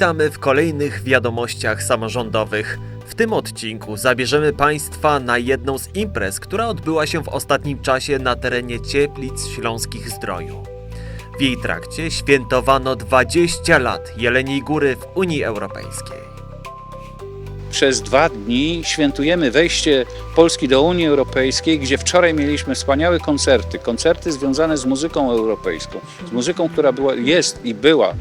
Witamy w kolejnych wiadomościach samorządowych. W tym odcinku zabierzemy Państwa na jedną z imprez, która odbyła się w ostatnim czasie na terenie Cieplic Śląskich Zdroju. W jej trakcie świętowano 20 lat Jeleniej Góry w Unii Europejskiej. Przez dwa dni świętujemy wejście Polski do Unii Europejskiej, gdzie wczoraj mieliśmy wspaniałe koncerty. Koncerty związane z muzyką europejską, z muzyką, która była, jest i była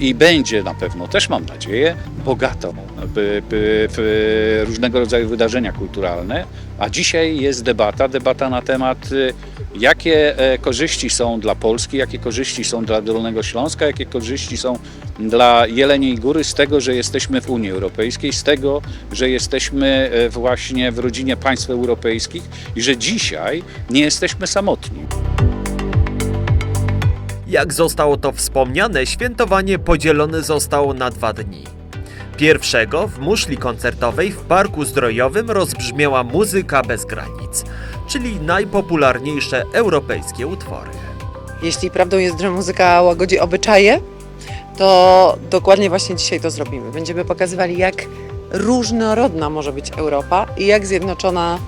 i będzie na pewno, też mam nadzieję, bogatą w, różnego rodzaju wydarzenia kulturalne. A dzisiaj jest debata, debata na temat e, jakie e, korzyści są dla Polski, jakie korzyści są dla Dolnego Śląska, jakie korzyści są dla Jeleniej Góry z tego, że jesteśmy w Unii Europejskiej, z tego, że jesteśmy e, właśnie w rodzinie państw europejskich i że dzisiaj nie jesteśmy samotni. Jak zostało to wspomniane, świętowanie podzielone zostało na dwa dni. Pierwszego w muszli koncertowej w Parku Zdrojowym rozbrzmiała muzyka bez granic, czyli najpopularniejsze europejskie utwory. Jeśli prawdą jest, że muzyka łagodzi obyczaje, to dokładnie właśnie dzisiaj to zrobimy. Będziemy pokazywali, jak różnorodna może być Europa i jak zjednoczona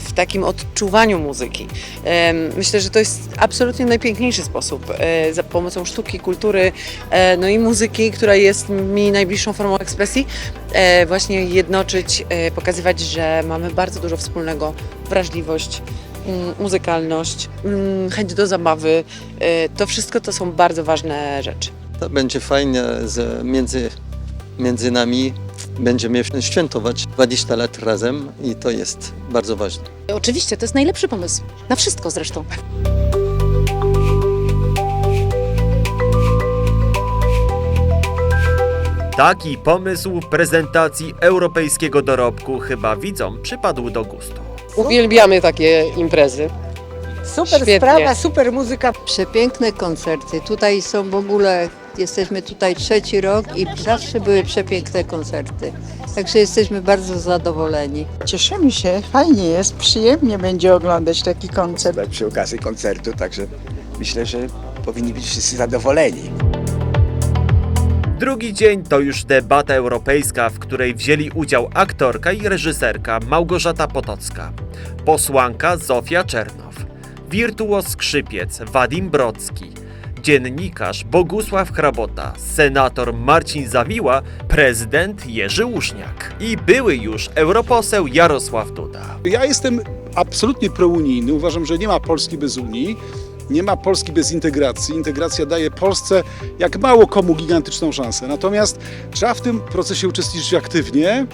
w takim odczuwaniu muzyki. Em, Myślę, że to jest absolutnie najpiękniejszy sposób e, za pomocą sztuki, kultury, e, no i muzyki, która jest mi najbliższą formą ekspresji, e, właśnie jednoczyć, e, pokazywać, że mamy bardzo dużo wspólnego, wrażliwość, mm, muzykalność, mm, chęć do zabawy. e, To wszystko to są bardzo ważne rzeczy. To będzie fajnie z, między, między nami. Będziemy świętować 20 lat razem i to jest bardzo ważne. Oczywiście, to jest najlepszy pomysł. Na wszystko zresztą. Taki pomysł prezentacji europejskiego dorobku chyba widzom przypadł do gustu. Uwielbiamy takie imprezy. Super Świetnie. sprawa, super muzyka. Przepiękne koncerty. Tutaj są w ogóle, jesteśmy tutaj trzeci rok i zawsze były przepiękne koncerty. Także jesteśmy bardzo zadowoleni. Cieszymy się, fajnie jest, przyjemnie będzie oglądać taki koncert. przy okazji koncertu, także myślę, że powinni być wszyscy zadowoleni. Drugi dzień to już debata europejska, w której wzięli udział aktorka i reżyserka Małgorzata Potocka, posłanka Zofia Czernow, wirtuoz skrzypiec Wadim Brocki, dziennikarz Bogusław Hrabota, senator Marcin Zawiła, prezydent Jerzy Łuszniak i były już europoseł Jarosław Duda. Ja jestem absolutnie prounijny. Uważam, że nie ma Polski bez Unii. Nie ma Polski bez integracji. Integracja daje Polsce, jak mało komu, gigantyczną szansę. Natomiast trzeba w tym procesie uczestniczyć aktywnie.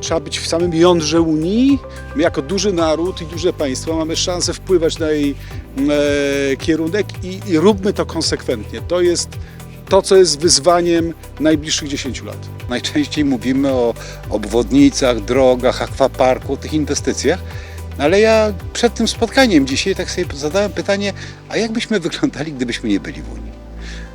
Trzeba być w samym jądrze Unii. My, jako duży naród i duże państwo, mamy szansę wpływać na jej e, kierunek i, i róbmy to konsekwentnie. To jest to, co jest wyzwaniem najbliższych 10 lat. Najczęściej mówimy o obwodnicach, drogach, akwaparku, tych inwestycjach, ale ja przed tym spotkaniem dzisiaj tak sobie zadałem pytanie, a jak byśmy wyglądali, gdybyśmy nie byli w Unii?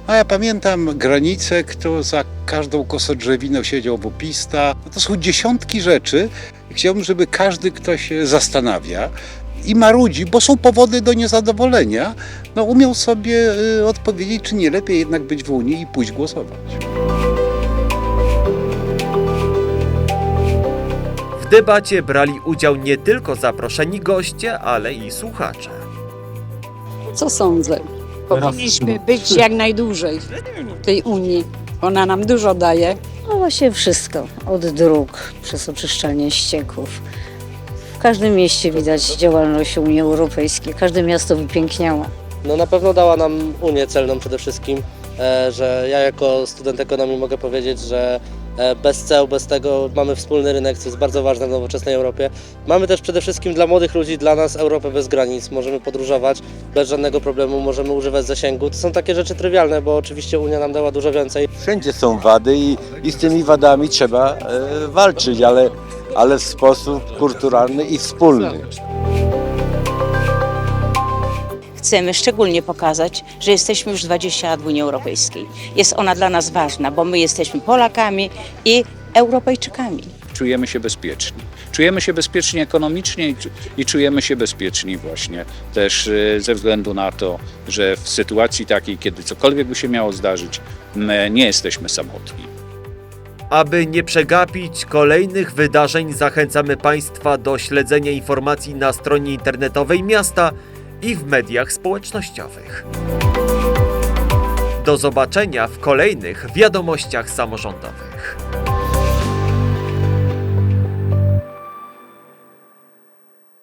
A ja pamiętam granice, kto za każdą kosodrzewiną siedział wopista. No to są dziesiątki rzeczy. Chciałbym, żeby każdy, kto się zastanawia i marudzi, bo są powody do niezadowolenia, no umiał sobie y, odpowiedzieć, czy nie lepiej jednak być w Unii i pójść głosować. W debacie brali udział nie tylko zaproszeni goście, ale i słuchacze. Co sądzę? Powinniśmy być jak najdłużej w tej Unii. Ona nam dużo daje. No właśnie wszystko, od dróg, przez oczyszczalnie ścieków. W każdym mieście widać działalność Unii Europejskiej, każde miasto wypiękniało. No na pewno dała nam Unię celną przede wszystkim, e, że ja jako student ekonomii mogę powiedzieć, że bez ceł, bez tego mamy wspólny rynek, co jest bardzo ważne w nowoczesnej Europie. Mamy też przede wszystkim dla młodych ludzi, dla nas Europę bez granic. Możemy podróżować bez żadnego problemu, możemy używać zasięgu. To są takie rzeczy trywialne, bo oczywiście Unia nam dała dużo więcej. Wszędzie są wady i, i z tymi wadami trzeba e, walczyć, ale, ale w sposób kulturalny i wspólny. Chcemy szczególnie pokazać, że jesteśmy już 20 lat w Unii Europejskiej. Jest ona dla nas ważna, bo my jesteśmy Polakami i Europejczykami. czujemy się bezpieczni. Czujemy się bezpieczni ekonomicznie i, czujemy się bezpieczni właśnie też e, ze względu na to, że w sytuacji takiej, kiedy cokolwiek by się miało zdarzyć, my nie jesteśmy samotni. Aby nie przegapić kolejnych wydarzeń, zachęcamy Państwa do śledzenia informacji na stronie internetowej miasta i w mediach społecznościowych. Do zobaczenia w kolejnych wiadomościach samorządowych.